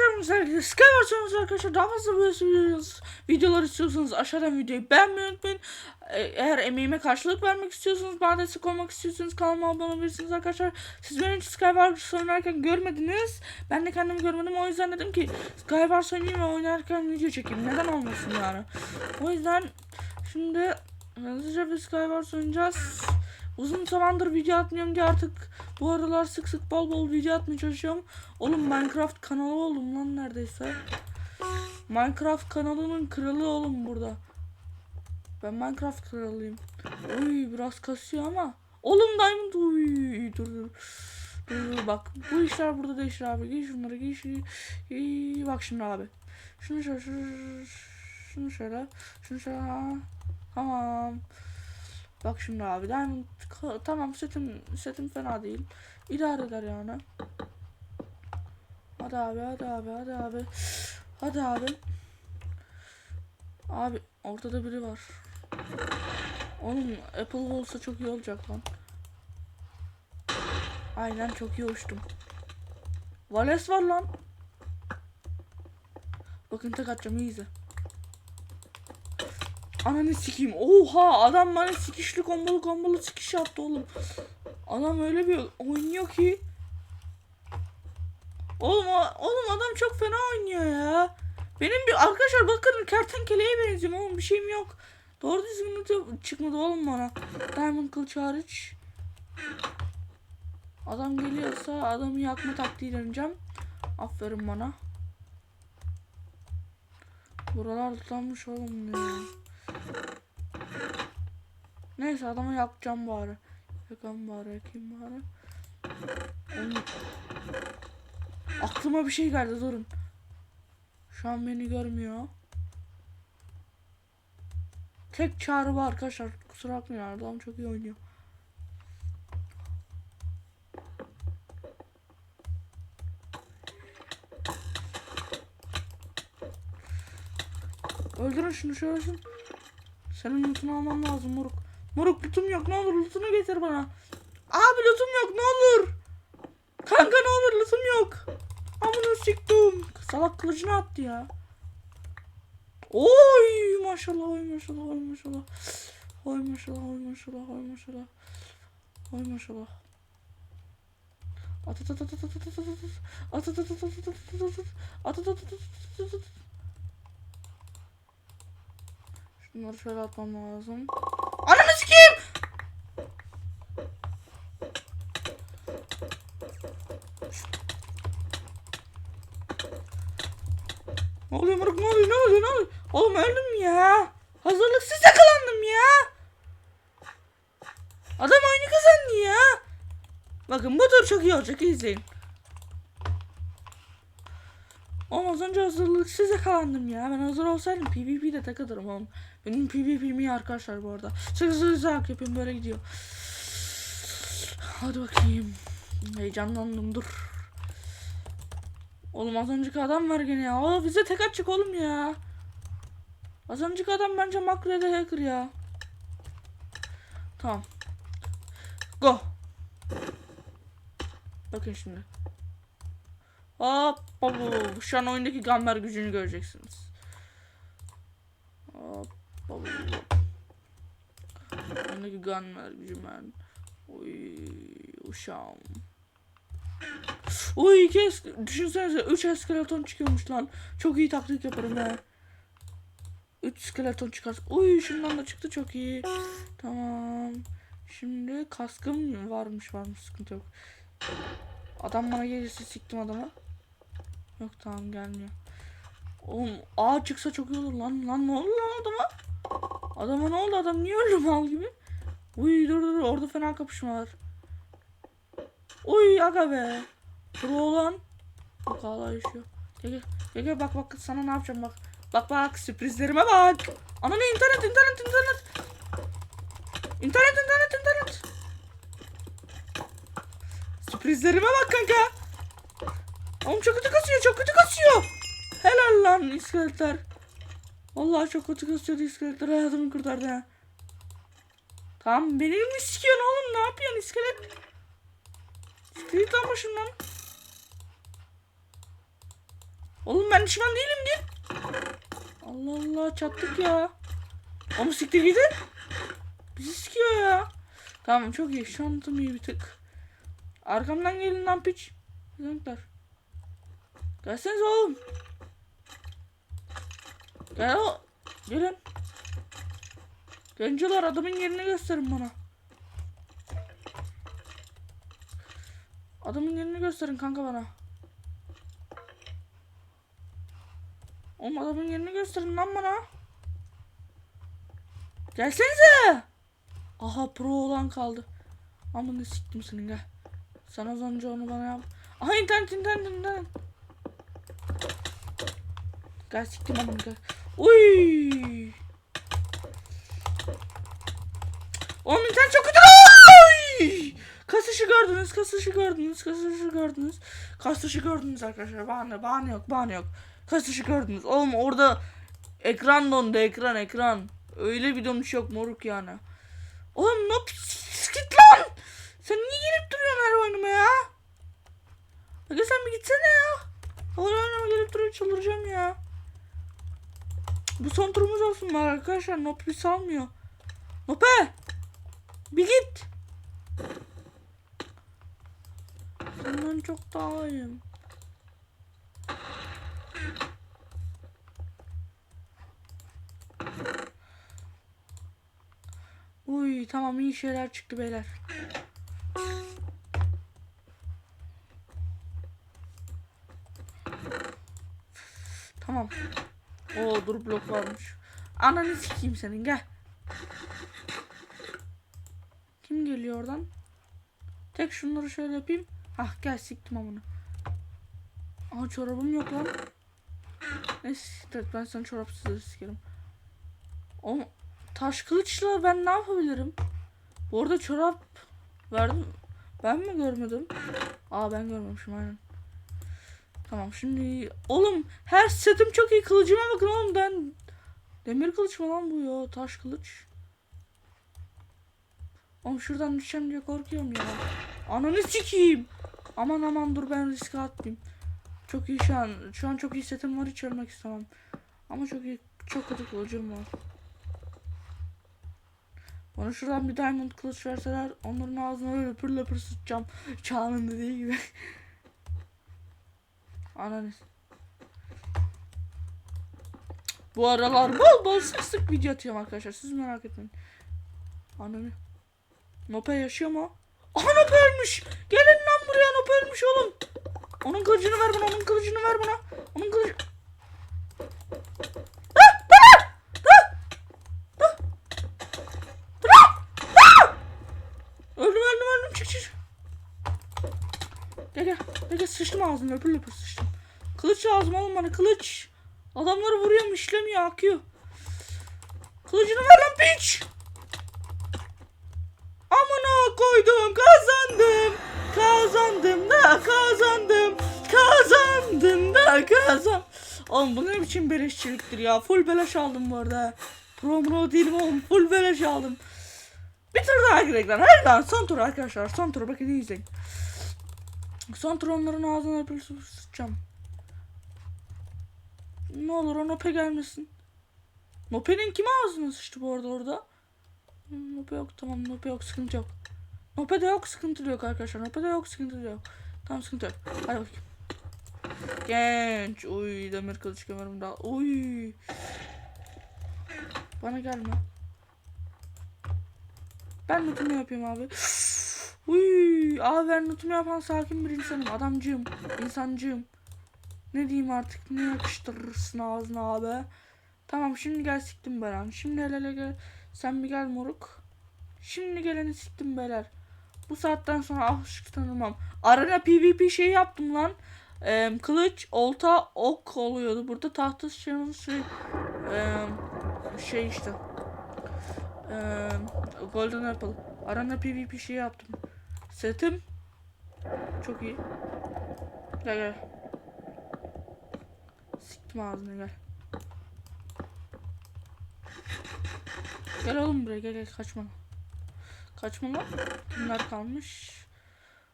arkadaşlar Skywars arkadaşlar daha fazla böyle videolar- istiyorsanız aşağıdan videoyu beğenmeyi unutmayın. E, Eğer emeğime karşılık vermek istiyorsanız bana destek olmak istiyorsanız kanalıma abone olabilirsiniz arkadaşlar. Siz beni hiç Skywars oynarken görmediniz. Ben de kendimi görmedim o yüzden dedim ki Skywars oynayayım ve oynarken video çekeyim. Neden olmasın yani. O yüzden şimdi hızlıca bir Skywars oynayacağız. Uzun zamandır video atmıyorum diye artık bu aralar sık sık bol bol video atmaya çalışıyorum. Oğlum Minecraft kanalı oldum lan neredeyse. Minecraft kanalının kralı oğlum burada. Ben Minecraft kralıyım. Uy biraz kasıyor ama. Oğlum Diamond uy dur dur. Dur, dur, bak bu işler burada değişir abi. Giy şunları giy şu. Bak şimdi abi. Şunu şöyle şunu, şöyle. Şunu şöyle. Tamam. Bak şimdi abi Diamond tamam setim setim fena değil. İdare eder yani. Hadi abi hadi abi hadi abi. Hadi abi. Abi ortada biri var. Oğlum Apple olsa çok iyi olacak lan. Aynen çok iyi uçtum. Vales var lan. Bakın tek atacağım iyi. Ananı sikeyim. Oha adam bana sikişli kombolu kombolu sikiş yaptı oğlum. Adam öyle bir oynuyor ki. Oğlum, oğlum adam çok fena oynuyor ya. Benim bir arkadaşlar bakın kertenkeleye benziyorum oğlum bir şeyim yok. Doğru düzgün çıkmadı oğlum bana. Diamond kılıç hariç. Adam geliyorsa adamı yakma taktiği deneyeceğim. Aferin bana. Buralar tutanmış oğlum ya. Neyse adamı yakacağım bari. Yakan bari yakayım bari. Aklıma bir şey geldi durun. Şu an beni görmüyor. Tek çağrı var arkadaşlar. Kusura bakmayın adam çok iyi oynuyor. Öldürün şunu şöyle. Senin lootunu almam lazım moruk. Moruk lootum yok ne olur lootunu getir bana. Abi lootum yok ne olur. Kanka ne olur lootum yok. Amına siktim. Salak kılıcını attı ya. Oy maşallah oy maşallah oy maşallah. Oy maşallah oy maşallah oy maşallah. Oy maşallah. At at at at at at at at at at at at at at at at at at at at Şunları şöyle atmam lazım. Ananı sikeyim! Ne oluyor moruk ne oluyor ne oluyor ne oluyor? Oğlum öldüm ya. Hazırlıksız yakalandım ya. Adam oyunu kazandı ya. Bakın bu tur çok iyi olacak izleyin. Oğlum az önce hazırlıksız yakalandım ya. Ben hazır olsaydım PvP'de takılırım oğlum. Benim PvP'm iyi arkadaşlar bu arada. Sıkı sıkı yapayım böyle gidiyor. Hadi bakayım. Heyecanlandım dur. Oğlum az önceki adam var gene ya. O bize tek atacak oğlum ya. Az önceki adam bence makroda hacker ya. Tamam. Go. Bakın şimdi. Hop. hop. Şu an oyundaki gamber gücünü göreceksiniz. Hop. hop. Oyundaki gamber gücü ben. Uy, uşağım. Uy iki es- düşünsenize 3 eskeleton çıkıyormuş lan. Çok iyi taktik yaparım he. 3 skeleton çıkar. Uy şundan da çıktı çok iyi. Tamam. Şimdi kaskım varmış varmış sıkıntı yok. Adam bana gelirse siktim adamı. Yok tamam gelmiyor. Oğlum A çıksa çok iyi olur lan. Lan ne oldu lan adama? Adama ne oldu adam niye öldü mal gibi? Uy dur dur orada fena kapışma var. Uy aga be. Pro olan. Bak hala yaşıyor. Gel gel. Gel bak bak sana ne yapacağım bak. Bak bak sürprizlerime bak. Ana ne internet internet internet. İnternet internet internet. Sürprizlerime bak kanka. Oğlum çok kötü kasıyor çok kötü kasıyor. Helal lan iskeletler. Vallahi çok kötü kasıyordu iskeletler hayatımı kurtardı ha. Tamam beni mi sikiyorsun oğlum ne yapıyorsun iskelet? Almışım lan. Oğlum ben düşman değilim git. Allah Allah çattık ya. Onu siktir gidin. Bizi sikiyor ya. Tamam çok iyi. Şantım iyi bir tık. Arkamdan gelin lan piç. Zınklar. Gelseniz oğlum. Gel o. Gelin. Gencolar adamın yerini gösterin bana. Adamın yerini gösterin kanka bana. Oğlum adamın yerini gösterin lan bana. Gelsenize. Aha pro olan kaldı. Amına siktim senin gel. Sen az önce onu bana yap. Aha internet internet internet. Gel siktim amına gel. Uy. Oğlum internet çok kötü. Uy. Kasışı gördünüz, kasışı gördünüz, kasışı gördünüz. Kasışı gördünüz arkadaşlar. Bahane, bahane yok, bahane yok. Kasışı gördünüz. Oğlum orada ekran dondu, ekran, ekran. Öyle bir donuş yok moruk yani. Oğlum ne git lan. Sen niye gelip duruyorsun her oyunuma ya? Bak sen bir gitsene ya. Her oyunuma gelip duruyor çıldıracağım ya. Bu son turumuz olsun arkadaşlar. Nop bir salmıyor. Nope. Bir git. Senden çok daha iyiyim. Uy tamam iyi şeyler çıktı beyler. Tamam. Oo dur blok varmış. Ananı sikeyim senin gel. Kim geliyor oradan? Tek şunları şöyle yapayım. Hah gel siktim amına. Aa çorabım yok lan. Neyse ben sana çorapsız sikerim. Oğlum taş kılıçla ben ne yapabilirim? Bu arada çorap verdim. Ben mi görmedim? Aa ben görmemişim aynen. Tamam şimdi oğlum her setim çok iyi kılıcıma bakın oğlum ben demir kılıç mı lan bu ya taş kılıç. Oğlum şuradan düşeceğim diye korkuyorum ya. Ananı sikeyim. Aman aman dur ben riske atmayayım. Çok iyi şu an. Şu an çok iyi setim var hiç ölmek istemem. Ama çok iyi çok kötü kılıcım var. Bana şuradan bir diamond kılıç verseler onların ağzına öyle löpür löpür sıçacağım. Çağan'ın dediği gibi. Ananı. Bu aralar bol bol sık sık video atıyorum arkadaşlar. Siz merak etmeyin. Ananı. Nope yaşıyor mu? Aha ölmüş. Gelin lan buraya Nope ölmüş oğlum. Onun kılıcını ver bana. Onun kılıcını ver bana. Onun kılıcı... Öldüm öldüm öldüm çık çık. Gel gel. Gel gel sıçtım ağzına löpür löpür sıçtım. Kılıç lazım oğlum bana kılıç. Adamları vuruyorum işlemiyor akıyor. Kılıcını ver lan piç. Oğlum bu ne biçim beleşçiliktir ya. Full beleş aldım bu arada. Promo değilim oğlum. Full beleş aldım. Bir tur daha girek lan. Her lan son tur arkadaşlar. Son tur bakın izleyin. Son tur onların ağzına su sıçacağım. Ne olur o Nope gelmesin. Nope'nin kime ağzına sıçtı bu arada orada? Hmm, Nope yok tamam Nope yok sıkıntı yok. Nope de yok sıkıntı yok arkadaşlar. Nope de yok sıkıntı yok. Tamam sıkıntı yok. Hadi bakayım. Genç. Uy demir kılıç kemerim daha. Uy. Bana gelme. Ben notumu yapayım abi. Uy. Abi ben notumu yapan sakin bir insanım. Adamcıyım. insancıyım. Ne diyeyim artık ne yakıştırırsın ağzına abi. Tamam şimdi gel siktim Beren. Şimdi hele hele gel. Sen bir gel moruk. Şimdi geleni siktim beyler. Bu saatten sonra aşk tanımam. Arena PvP şey yaptım lan. Ee, kılıç, olta, ok oluyordu. Burada tahta şey, şey, ee, şey işte. Ee, Golden Apple. Arena PvP şey yaptım. Setim çok iyi. Gel gel. Siktim ağzını gel. Gel oğlum buraya gel gel kaçma. Kaçma lan. Kimler kalmış?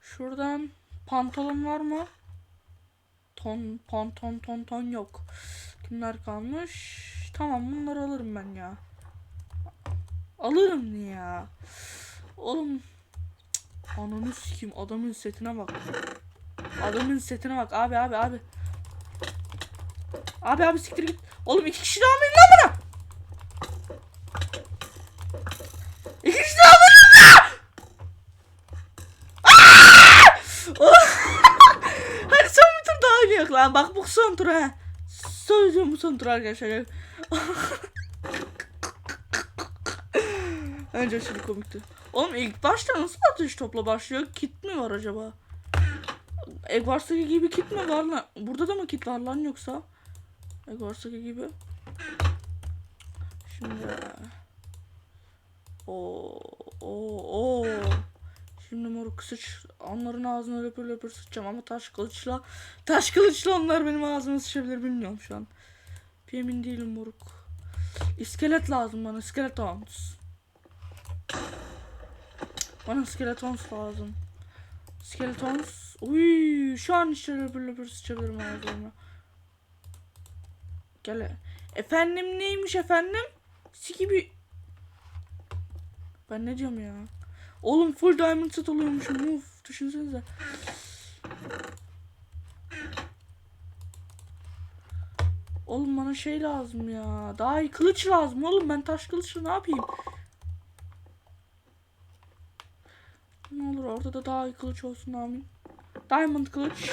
Şuradan pantolon var mı? Ton pon ton ton ton yok. Kimler kalmış? Tamam bunları alırım ben ya. Alırım ya. Oğlum ananı sikeyim adamın setine bak. Adamın setine bak abi abi abi. Abi abi siktir git. Oğlum iki kişi daha almayın lan bana. İki kişi daha almayın lan. Aa! Hadi son bir tur daha oynayak lan. Bak bu son tur ha. Söylüyorum son tur arkadaşlar. Önce şimdi komikti. Oğlum ilk başta nasıl atış topla başlıyor? Kit mi var acaba? Egwars'taki gibi kit mi var lan? Burada da mı kit var lan yoksa? Egwars'taki gibi. Şimdi o o o Şimdi moruk sıç onların ağzına löpür löpür sıçacağım ama taş kılıçla taş kılıçla onlar benim ağzıma sıçabilir bilmiyorum şu an. Bir emin değilim moruk. İskelet lazım bana skeletons. Bana skeletons lazım. Skeletons. Uy, şu an işte löpür löpür sıçabilirim ağzıma. Gel. Efendim neymiş efendim? Sikibi. Ben ne diyorum ya? Oğlum full diamond set oluyormuşum. Uf, düşünsenize. Oğlum bana şey lazım ya. Daha iyi kılıç lazım oğlum. Ben taş kılıçla ne yapayım? Ne olur orada da daha iyi kılıç olsun amin. Diamond kılıç.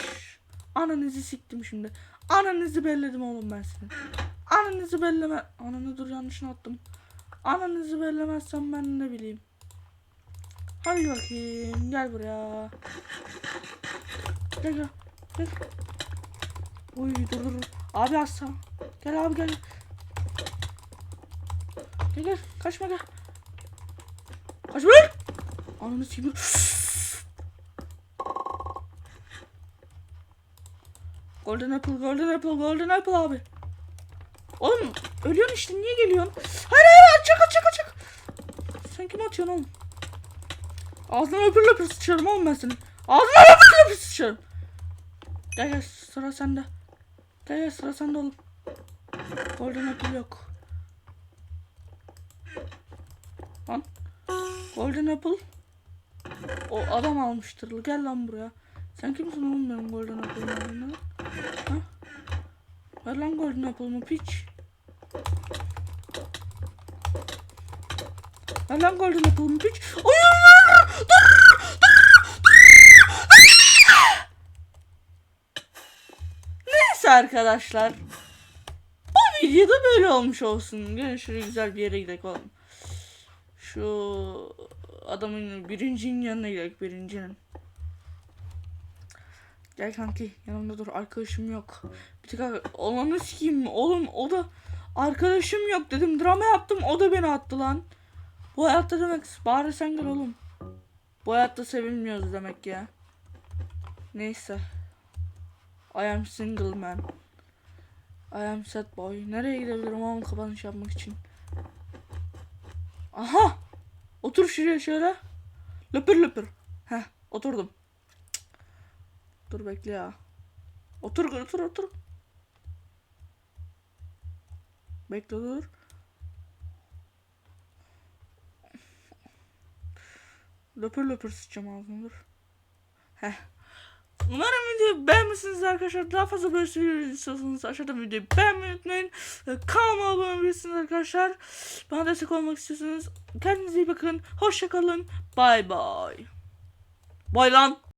Ananızı siktim şimdi. Ananızı belledim oğlum ben sizin. Ananızı belleme. Ananı dur yanlışını attım. Ananızı bellemezsem ben ne bileyim. Hadi bakayım gel buraya. Gel gel. Gel. Uy dur dur. Abi asla. Gel abi gel. Gel gel. Kaçma gel. Kaçma. Ananı sikeyim. Golden apple, golden apple, golden apple abi. Oğlum ölüyorsun işte niye geliyorsun? Hayır hayır açık açık açık. Sen kim atıyorsun oğlum? Ağzına öpür löpür sıçarım senin. Ağzına öpür löpür sıçarım. Gel gel sıra sende. Gel gel sıra sende oğlum. Golden apple yok. Lan. Golden apple. O adam almıştır. Gel lan buraya. Sen kimsin oğlum benim golden apple'ımı aldığında? Ha? Ver lan golden apple'ımı piç. Ver lan golden apple'ımı piç. Hayır! Dur! Dur! Dur! Neyse arkadaşlar. Bu videoda böyle olmuş olsun. Gelin şöyle güzel bir yere gidelim oğlum. Şu adamın birincinin yanına gidelim birincinin. Gel kanki yanımda dur arkadaşım yok. Bir tek olanı sikeyim oğlum o da arkadaşım yok dedim drama yaptım o da beni attı lan. Bu hayatta demek bari sen gel oğlum. Bu hayatta sevilmiyoruz demek ya. Neyse. I am single man. I am sad boy. Nereye gidebilirim oğlum kapanış yapmak için? Aha! Otur şuraya şöyle. Löpür löpür. Heh oturdum. Dur bekle ya. Otur otur otur. Bekle dur. Löpür löpür sıçacağım ağzına dur. Heh. Umarım videoyu beğenmişsiniz arkadaşlar. Daha fazla böyle videolar istiyorsanız aşağıda videoyu beğenmeyi unutmayın. Kanalıma abone olabilirsiniz arkadaşlar. Bana destek olmak istiyorsanız kendinize iyi bakın. Hoşçakalın. Bay bay. Bay lan.